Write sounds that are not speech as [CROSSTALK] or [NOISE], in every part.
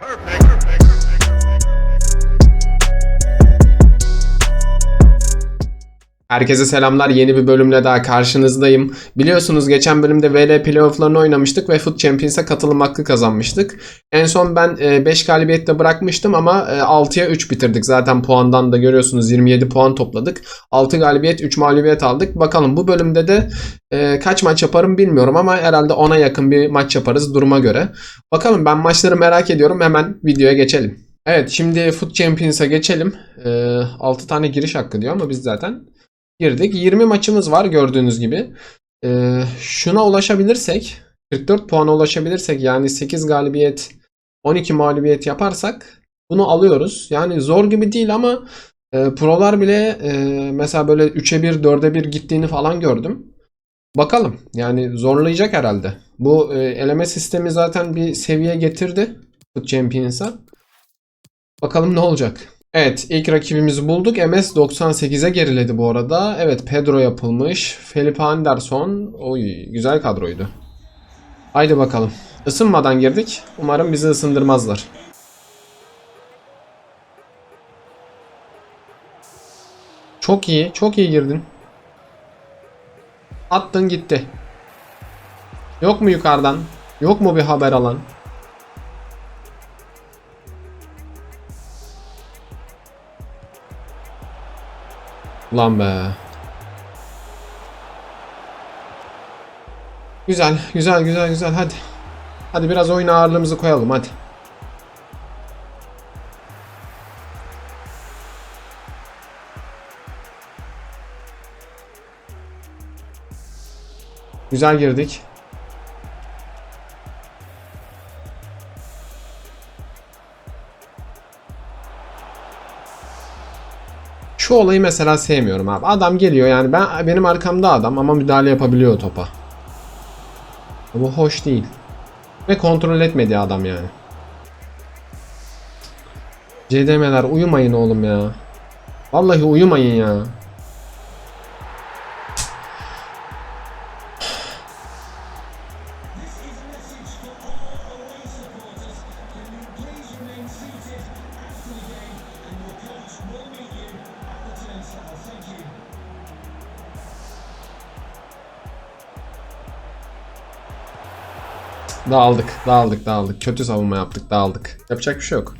Perfect. Herkese selamlar. Yeni bir bölümle daha karşınızdayım. Biliyorsunuz geçen bölümde VL playoff'larını oynamıştık ve Foot Champions'a katılım hakkı kazanmıştık. En son ben 5 galibiyetle bırakmıştım ama e, 6'ya 3 bitirdik. Zaten puandan da görüyorsunuz 27 puan topladık. 6 galibiyet 3 mağlubiyet aldık. Bakalım bu bölümde de e, kaç maç yaparım bilmiyorum ama herhalde 10'a yakın bir maç yaparız duruma göre. Bakalım ben maçları merak ediyorum. Hemen videoya geçelim. Evet şimdi Foot Champions'a geçelim. E, 6 tane giriş hakkı diyor ama biz zaten girdik. 20 maçımız var gördüğünüz gibi. Ee, şuna ulaşabilirsek 44 puana ulaşabilirsek yani 8 galibiyet 12 mağlubiyet yaparsak bunu alıyoruz. Yani zor gibi değil ama e, prolar bile e, mesela böyle 3'e 1 4'e 1 gittiğini falan gördüm. Bakalım yani zorlayacak herhalde. Bu e, eleme sistemi zaten bir seviye getirdi Foot Champions'a. Bakalım ne olacak. Evet ilk rakibimizi bulduk. MS 98'e geriledi bu arada. Evet Pedro yapılmış. Felipe Anderson. Oy güzel kadroydu. Haydi bakalım. Isınmadan girdik. Umarım bizi ısındırmazlar. Çok iyi. Çok iyi girdin. Attın gitti. Yok mu yukarıdan? Yok mu bir haber alan? Ulan be. Güzel, güzel, güzel, güzel. Hadi. Hadi biraz oyun ağırlığımızı koyalım hadi. Güzel girdik. Şu olayı mesela sevmiyorum abi. Adam geliyor yani ben benim arkamda adam ama müdahale yapabiliyor topa. Bu hoş değil. Ve kontrol etmedi adam yani. CDM'ler uyumayın oğlum ya. Vallahi uyumayın ya. Dağıldık, dağıldık, dağıldık. Kötü savunma yaptık, dağıldık. Yapacak bir şey yok.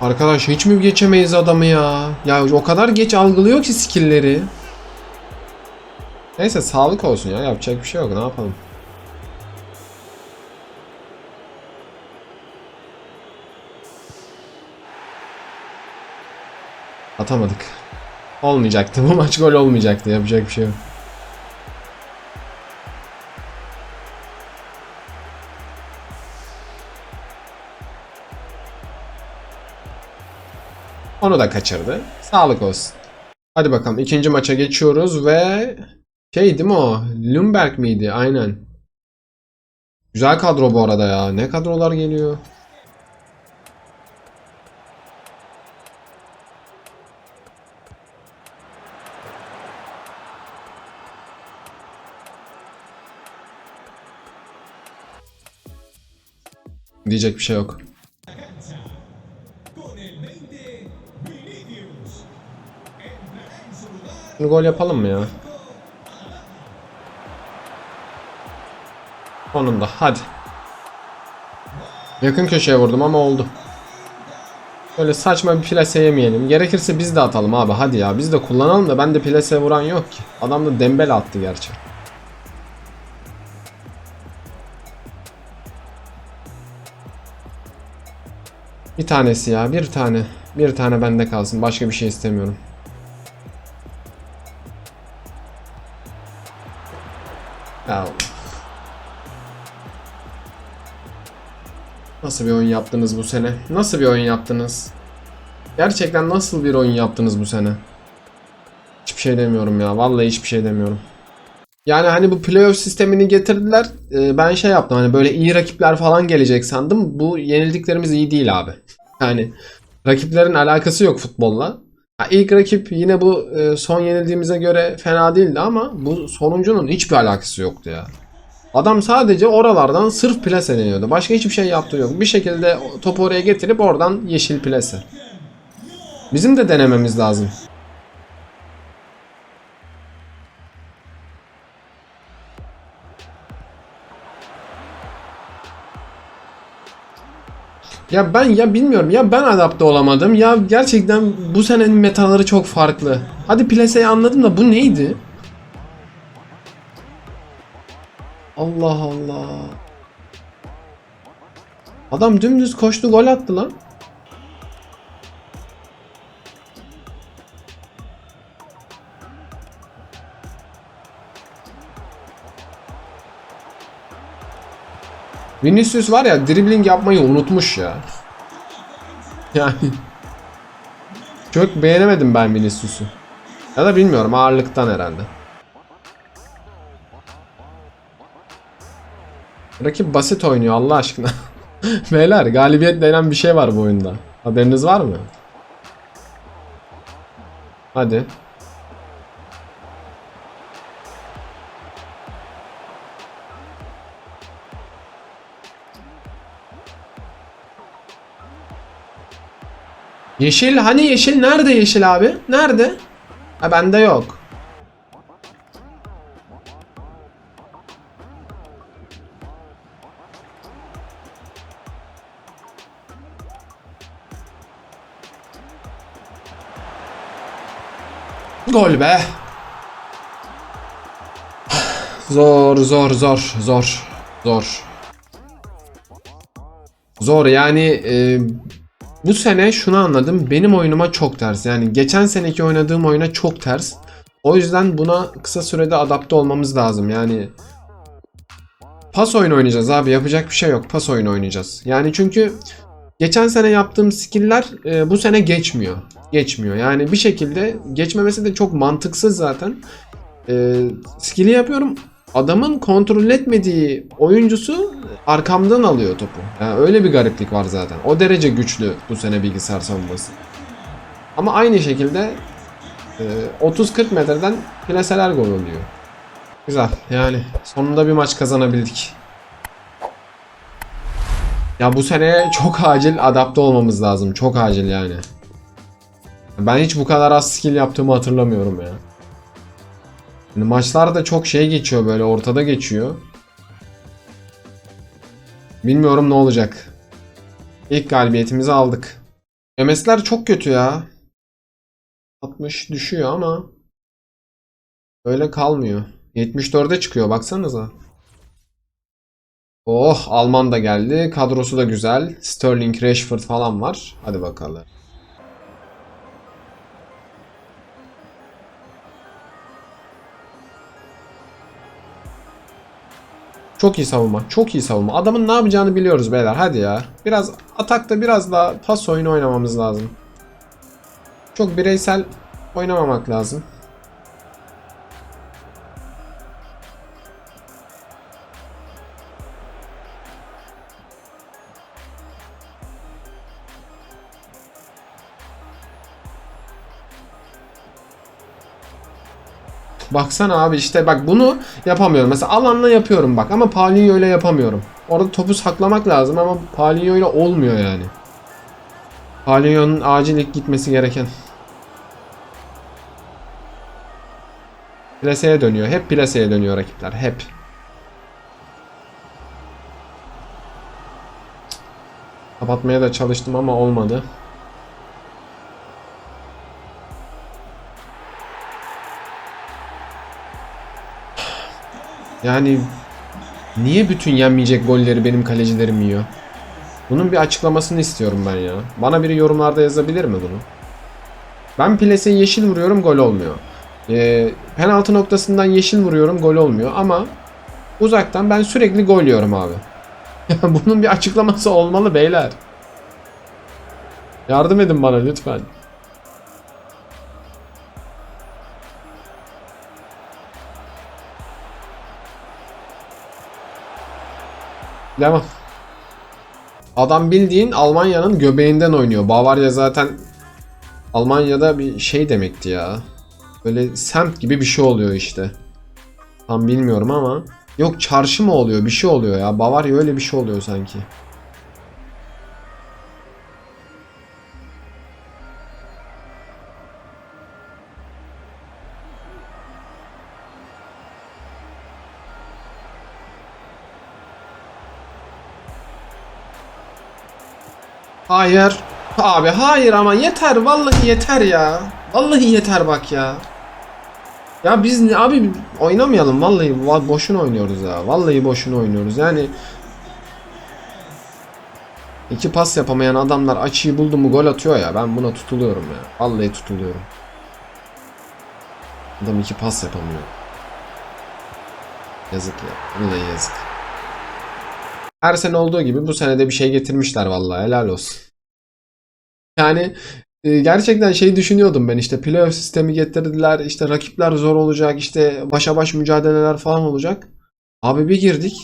Arkadaş hiç mi geçemeyiz adamı ya? Ya o kadar geç algılıyor ki skill'leri. Neyse sağlık olsun ya. Yapacak bir şey yok. Ne yapalım? Atamadık. Olmayacaktı. Bu maç gol olmayacaktı. Yapacak bir şey yok. Onu da kaçırdı. Sağlık olsun. Hadi bakalım ikinci maça geçiyoruz ve şey değil mi o? Lumberg miydi? Aynen. Güzel kadro bu arada ya. Ne kadrolar geliyor? Diyecek bir şey yok. Şimdi gol yapalım mı ya? Sonunda hadi. Yakın köşeye vurdum ama oldu. Böyle saçma bir plase yemeyelim. Gerekirse biz de atalım abi hadi ya. Biz de kullanalım da ben de plase vuran yok ki. Adam da dembel attı gerçi. Tanesi ya bir tane. Bir tane bende kalsın. Başka bir şey istemiyorum. Ya. Nasıl bir oyun yaptınız bu sene? Nasıl bir oyun yaptınız? Gerçekten nasıl bir oyun yaptınız bu sene? Hiçbir şey demiyorum ya. Vallahi hiçbir şey demiyorum. Yani hani bu playoff sistemini getirdiler. Ee, ben şey yaptım hani böyle iyi rakipler falan gelecek sandım. Bu yenildiklerimiz iyi değil abi. Yani rakiplerin alakası yok futbolla. Ha, ilk rakip yine bu e, son yenildiğimize göre fena değildi ama bu sonuncunun hiçbir alakası yoktu ya. Adam sadece oralardan sırf plase deniyordu. Başka hiçbir şey yaptığı yok. Bir şekilde topu oraya getirip oradan yeşil plase. Bizim de denememiz lazım. Ya ben ya bilmiyorum ya ben adapte olamadım ya gerçekten bu senenin metaları çok farklı. Hadi plaseyi anladım da bu neydi? Allah Allah. Adam dümdüz koştu gol attı lan. Vinicius var ya dribbling yapmayı unutmuş ya. Yani çok beğenemedim ben Vinicius'u. Ya da bilmiyorum ağırlıktan herhalde. Rakip basit oynuyor Allah aşkına. [LAUGHS] Beyler galibiyet denen bir şey var bu oyunda. Haberiniz var mı? Hadi. Yeşil hani yeşil nerede yeşil abi? Nerede? Ha bende yok. Gol be. Zor zor zor zor zor. Zor yani e, bu sene şunu anladım. Benim oyunuma çok ters. Yani geçen seneki oynadığım oyuna çok ters. O yüzden buna kısa sürede adapte olmamız lazım. Yani pas oyunu oynayacağız abi. Yapacak bir şey yok. Pas oyunu oynayacağız. Yani çünkü geçen sene yaptığım skill'ler e, bu sene geçmiyor. Geçmiyor. Yani bir şekilde geçmemesi de çok mantıksız zaten. E, skill'i yapıyorum. Adamın kontrol etmediği oyuncusu arkamdan alıyor topu. Yani öyle bir gariplik var zaten. O derece güçlü bu sene bilgisayar savunması. Ama aynı şekilde e, 30-40 metreden plaseler gol oluyor. Güzel. Yani sonunda bir maç kazanabildik. Ya bu sene çok acil adapte olmamız lazım. Çok acil yani. Ben hiç bu kadar az skill yaptığımı hatırlamıyorum ya. Yani maçlar çok şey geçiyor böyle ortada geçiyor. Bilmiyorum ne olacak. İlk galibiyetimizi aldık. MS'ler çok kötü ya. 60 düşüyor ama öyle kalmıyor. 74'e çıkıyor baksanıza. Oh Alman da geldi. Kadrosu da güzel. Sterling, Rashford falan var. Hadi bakalım. Çok iyi savunma. Çok iyi savunma. Adamın ne yapacağını biliyoruz beyler. Hadi ya. Biraz atakta biraz daha pas oyunu oynamamız lazım. Çok bireysel oynamamak lazım. Baksana abi işte bak bunu yapamıyorum. Mesela alanla yapıyorum bak ama Paulinho ile yapamıyorum. Orada topu saklamak lazım ama Paulinho ile olmuyor yani. Paulinho'nun acil gitmesi gereken. Plaseye dönüyor. Hep plaseye dönüyor rakipler. Hep. Kapatmaya da çalıştım ama olmadı. Yani niye bütün yenmeyecek golleri benim kalecilerim yiyor? Bunun bir açıklamasını istiyorum ben ya. Bana biri yorumlarda yazabilir mi bunu? Ben plase yeşil vuruyorum gol olmuyor. Ee, penaltı noktasından yeşil vuruyorum gol olmuyor ama uzaktan ben sürekli gol yiyorum abi. [LAUGHS] Bunun bir açıklaması olmalı beyler. Yardım edin bana lütfen. Devam. Adam bildiğin Almanya'nın göbeğinden oynuyor. Bavarya zaten Almanya'da bir şey demekti ya. Böyle semt gibi bir şey oluyor işte. Tam bilmiyorum ama. Yok çarşı mı oluyor? Bir şey oluyor ya. Bavarya öyle bir şey oluyor sanki. Hayır. Abi hayır ama yeter. Vallahi yeter ya. Vallahi yeter bak ya. Ya biz abi oynamayalım vallahi va- boşuna oynuyoruz ya. Vallahi boşuna oynuyoruz. Yani iki pas yapamayan adamlar açıyı buldu mu gol atıyor ya. Ben buna tutuluyorum ya. Vallahi tutuluyorum. Adam iki pas yapamıyor. Yazık ya. Vallahi yazık. Her sene olduğu gibi bu sene de bir şey getirmişler vallahi helal olsun. Yani e, gerçekten şey düşünüyordum ben işte playoff sistemi getirdiler işte rakipler zor olacak işte başa baş mücadeleler falan olacak. Abi bir girdik.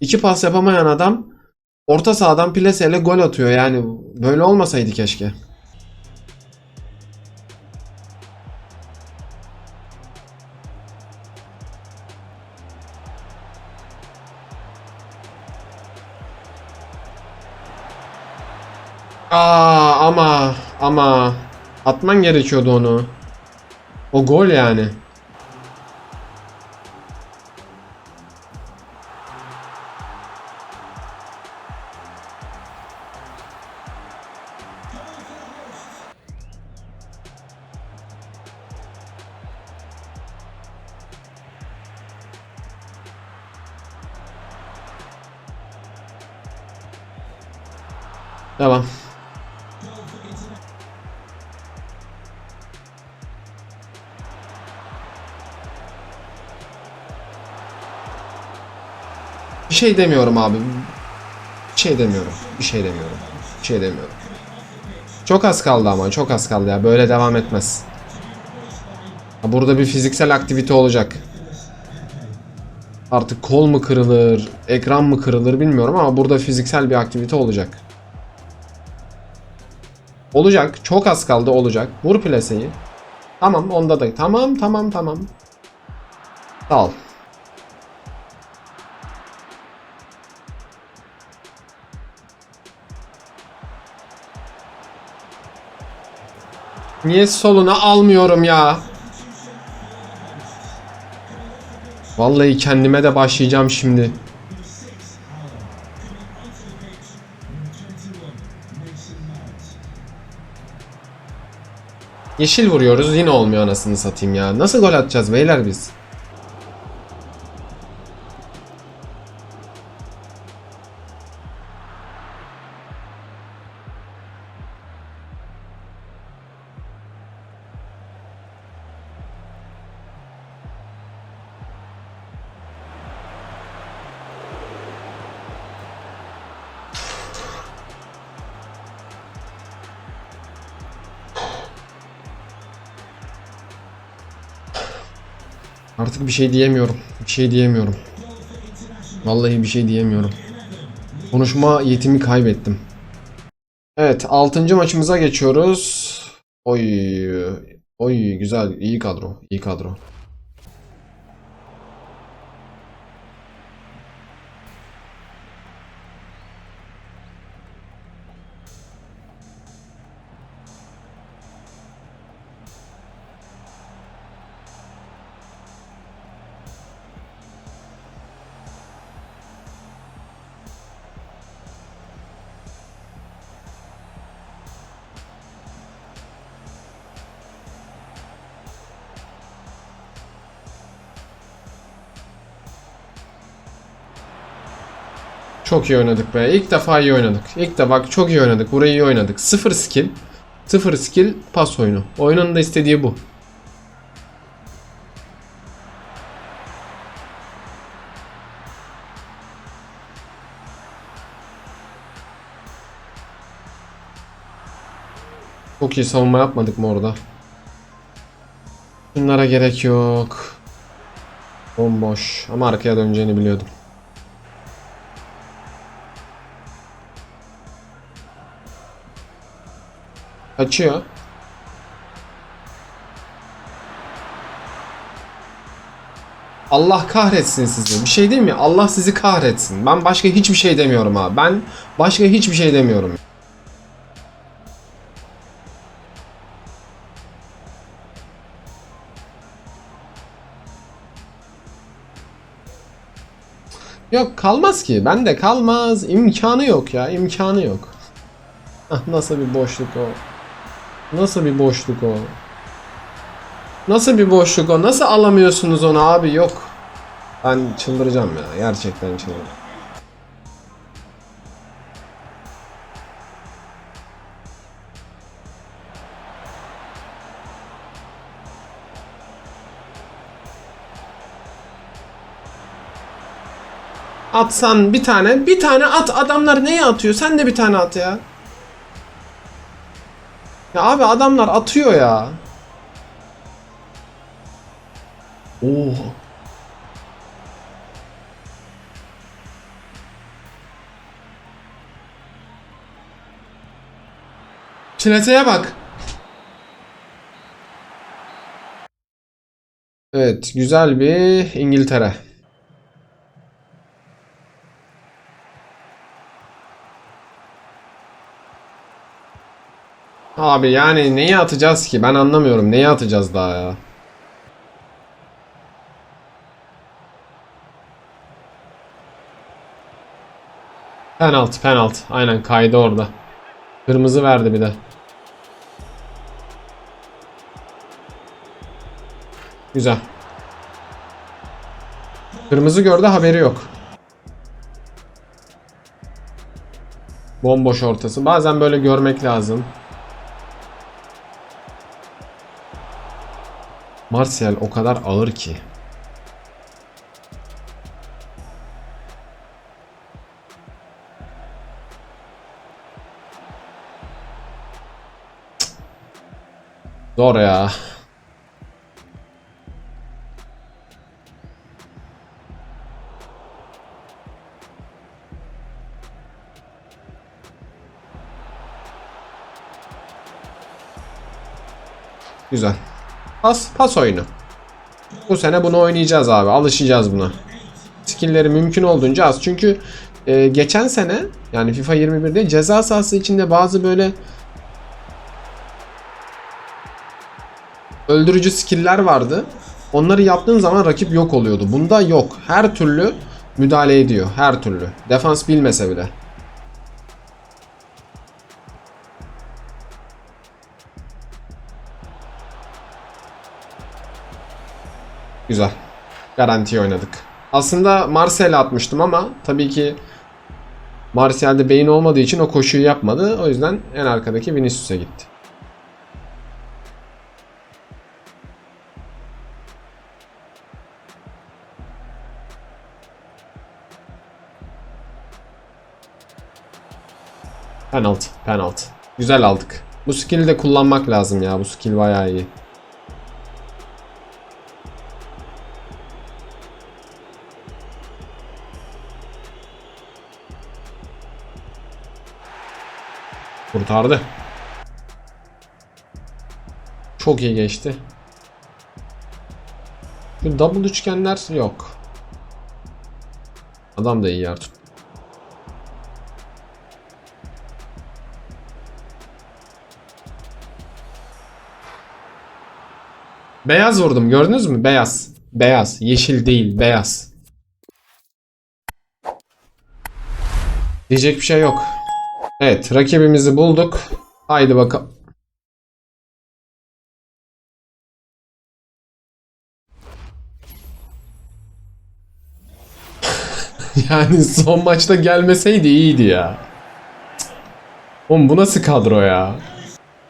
iki pas yapamayan adam orta sahadan plaseyle gol atıyor yani böyle olmasaydı keşke. Aa ama ama atman gerekiyordu onu. O gol yani. Devam. Şey demiyorum abi. Bir şey demiyorum. Bir şey demiyorum. Bir şey demiyorum. Çok az kaldı ama çok az kaldı ya. Böyle devam etmez. Burada bir fiziksel aktivite olacak. Artık kol mu kırılır, ekran mı kırılır bilmiyorum ama burada fiziksel bir aktivite olacak. Olacak. Çok az kaldı olacak. Vur plaseyi. Tamam onda da. Tamam tamam tamam. Sağ ol. Niye soluna almıyorum ya? Vallahi kendime de başlayacağım şimdi. Yeşil vuruyoruz yine olmuyor anasını satayım ya. Nasıl gol atacağız beyler biz? Artık bir şey diyemiyorum. Bir şey diyemiyorum. Vallahi bir şey diyemiyorum. Konuşma yetimi kaybettim. Evet, 6. maçımıza geçiyoruz. Oy. Oy güzel, iyi kadro, iyi kadro. Çok iyi oynadık be. İlk defa iyi oynadık. İlk defa çok iyi oynadık. Burayı iyi oynadık. Sıfır skill. Sıfır skill pas oyunu. Oyunun da istediği bu. Çok iyi savunma yapmadık mı orada? Bunlara gerek yok. Bomboş. Ama arkaya döneceğini biliyordum. Kaçıyor. Allah kahretsin sizi. Bir şey değil mi? Allah sizi kahretsin. Ben başka hiçbir şey demiyorum abi. Ben başka hiçbir şey demiyorum. Yok kalmaz ki. Ben de kalmaz. İmkanı yok ya. İmkanı yok. [LAUGHS] Nasıl bir boşluk o. Nasıl bir boşluk o? Nasıl bir boşluk o? Nasıl alamıyorsunuz onu abi? Yok. Ben çıldıracağım ya. Gerçekten çıldıracağım. Atsan bir tane, bir tane at. Adamlar neye atıyor? Sen de bir tane at ya. Ya abi adamlar atıyor ya. Oo. Çileteye bak. Evet, güzel bir İngiltere. Abi yani neyi atacağız ki? Ben anlamıyorum. Neyi atacağız daha ya? Penaltı, penaltı. Aynen kaydı orada. Kırmızı verdi bir de. Güzel. Kırmızı gördü haberi yok. Bomboş ortası. Bazen böyle görmek lazım. Martial o kadar ağır ki. Zor ya. Güzel. Pas, pas oyunu. Bu sene bunu oynayacağız abi. Alışacağız buna. Skill'leri mümkün olduğunca az. Çünkü e, geçen sene yani FIFA 21'de ceza sahası içinde bazı böyle öldürücü skill'ler vardı. Onları yaptığın zaman rakip yok oluyordu. Bunda yok. Her türlü müdahale ediyor. Her türlü. Defans bilmese bile. Güzel. Garanti oynadık. Aslında Martial'e atmıştım ama tabii ki Martial'de beyin olmadığı için o koşuyu yapmadı. O yüzden en arkadaki Vinicius'a gitti. Penaltı, penaltı. Güzel aldık. Bu skill'i de kullanmak lazım ya. Bu skill bayağı iyi. Kurtardı. Çok iyi geçti. Şu double üçgenler yok. Adam da iyi yer tut. Beyaz vurdum gördünüz mü? Beyaz. Beyaz. Yeşil değil. Beyaz. Diyecek bir şey yok. Evet rakibimizi bulduk. Haydi bakalım. [LAUGHS] yani son maçta gelmeseydi iyiydi ya. Oğlum bu nasıl kadro ya?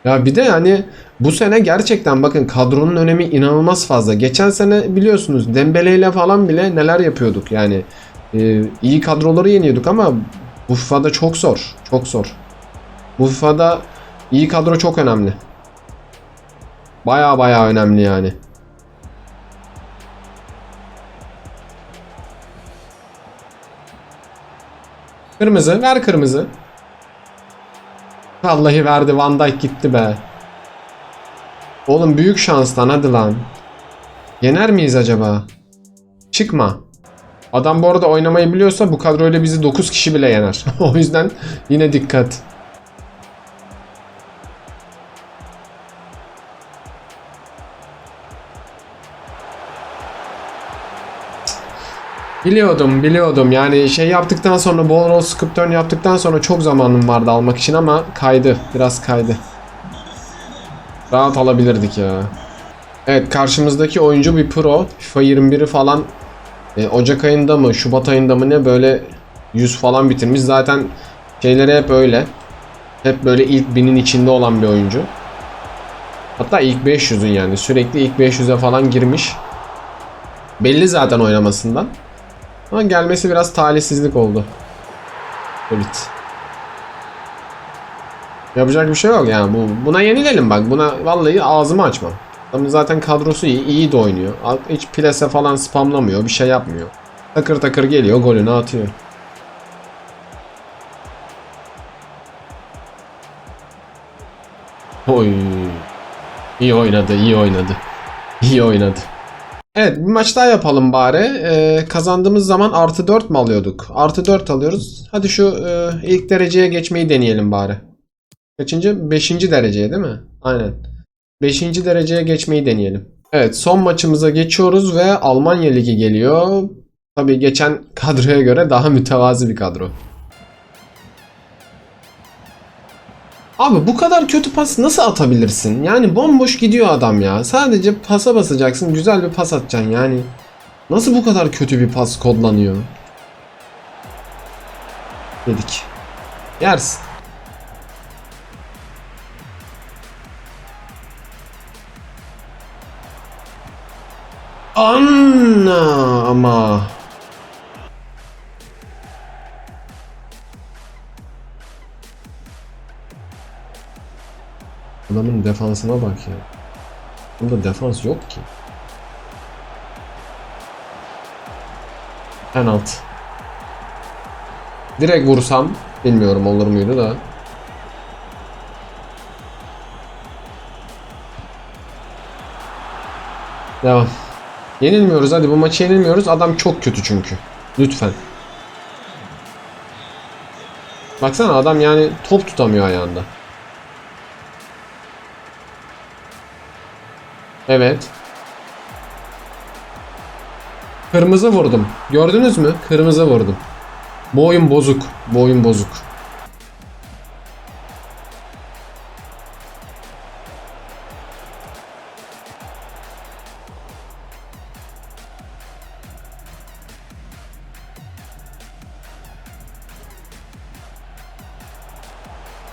Ya bir de hani bu sene gerçekten bakın kadronun önemi inanılmaz fazla. Geçen sene biliyorsunuz Dembele ile falan bile neler yapıyorduk yani. Ee, iyi kadroları yeniyorduk ama bu FIFA'da çok zor. Çok zor. Bu FIFA'da iyi kadro çok önemli. Baya baya önemli yani. Kırmızı. Ver kırmızı. Vallahi verdi. Van Dijk gitti be. Oğlum büyük şanstan hadi lan. Yener miyiz acaba? çıkma. Adam bu arada oynamayı biliyorsa bu kadroyla bizi 9 kişi bile yener. [LAUGHS] o yüzden yine dikkat. Biliyordum, biliyordum. Yani şey yaptıktan sonra, ball roll scoop turn yaptıktan sonra çok zamanım vardı almak için ama kaydı. Biraz kaydı. Rahat alabilirdik ya. Evet karşımızdaki oyuncu bir pro. FIFA 21'i falan e, Ocak ayında mı Şubat ayında mı ne böyle 100 falan bitirmiş. Zaten şeyleri hep öyle. Hep böyle ilk binin içinde olan bir oyuncu. Hatta ilk 500'ün yani sürekli ilk 500'e falan girmiş. Belli zaten oynamasından. Ama gelmesi biraz talihsizlik oldu. Evet. Yapacak bir şey yok yani bu buna yenilelim bak buna vallahi ağzımı açmam. Adamın zaten kadrosu iyi, iyi de oynuyor. Hiç plase falan spamlamıyor, bir şey yapmıyor. Takır takır geliyor, golünü atıyor. Oy. İyi oynadı, iyi oynadı. İyi oynadı. Evet bir maç daha yapalım bari. Ee, kazandığımız zaman artı 4 mi alıyorduk? Artı 4 alıyoruz. Hadi şu e, ilk dereceye geçmeyi deneyelim bari. Kaçıncı? 5. dereceye değil mi? Aynen. 5. dereceye geçmeyi deneyelim. Evet son maçımıza geçiyoruz ve Almanya Ligi geliyor. Tabii geçen [LAUGHS] kadroya göre daha mütevazi bir kadro. Abi bu kadar kötü pas nasıl atabilirsin? Yani bomboş gidiyor adam ya. Sadece pasa basacaksın, güzel bir pas atacaksın yani. Nasıl bu kadar kötü bir pas kodlanıyor? Dedik. Yersin. Anna ama. Adamın defansına bak ya. Bunda defans yok ki. Penaltı. Direkt vursam bilmiyorum olur muydu da. Devam. Yenilmiyoruz hadi bu maçı yenilmiyoruz. Adam çok kötü çünkü. Lütfen. Baksana adam yani top tutamıyor ayağında. Evet. Kırmızı vurdum. Gördünüz mü? Kırmızı vurdum. Bu oyun bozuk. Bu oyun bozuk.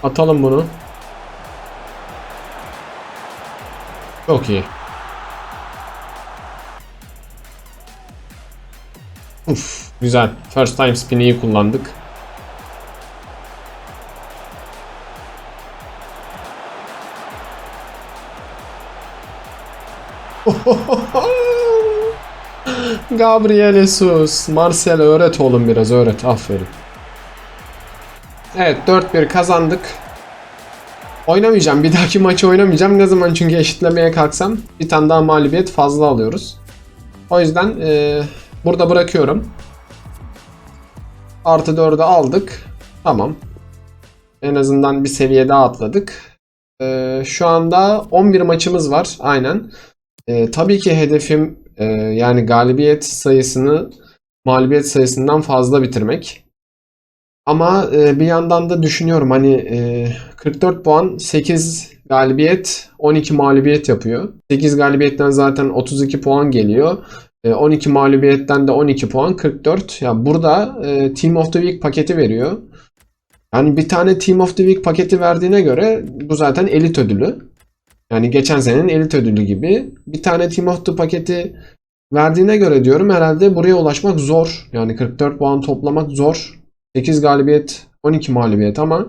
Atalım bunu. Çok iyi. Uf, güzel. First time spin'i iyi kullandık. [LAUGHS] Gabriel Jesus. Marcel öğret oğlum biraz öğret. Aferin. Evet 4-1 kazandık. Oynamayacağım. Bir dahaki maçı oynamayacağım. Ne zaman çünkü eşitlemeye kalksam bir tane daha mağlubiyet fazla alıyoruz. O yüzden e, burada bırakıyorum. Artı 4'ü aldık. Tamam. En azından bir seviye daha atladık. E, şu anda 11 maçımız var. Aynen. E, tabii ki hedefim e, yani galibiyet sayısını mağlubiyet sayısından fazla bitirmek. Ama e, bir yandan da düşünüyorum hani e, 44 puan 8 galibiyet 12 mağlubiyet yapıyor. 8 galibiyetten zaten 32 puan geliyor. E, 12 mağlubiyetten de 12 puan 44. Ya burada e, Team of the Week paketi veriyor. Yani bir tane Team of the Week paketi verdiğine göre bu zaten elit ödülü. Yani geçen senenin elit ödülü gibi. Bir tane Team of the paketi verdiğine göre diyorum herhalde buraya ulaşmak zor. Yani 44 puan toplamak zor. 8 galibiyet 12 mağlubiyet ama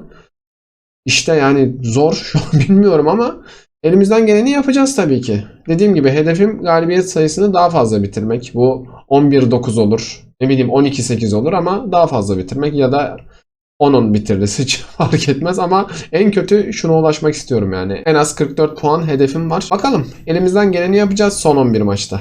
işte yani zor [LAUGHS] şu an bilmiyorum ama elimizden geleni yapacağız tabii ki. Dediğim gibi hedefim galibiyet sayısını daha fazla bitirmek. Bu 11-9 olur. Ne bileyim 12-8 olur ama daha fazla bitirmek ya da 10-10 bitiririz [LAUGHS] hiç fark etmez ama en kötü şuna ulaşmak istiyorum yani. En az 44 puan hedefim var. Bakalım elimizden geleni yapacağız son 11 maçta.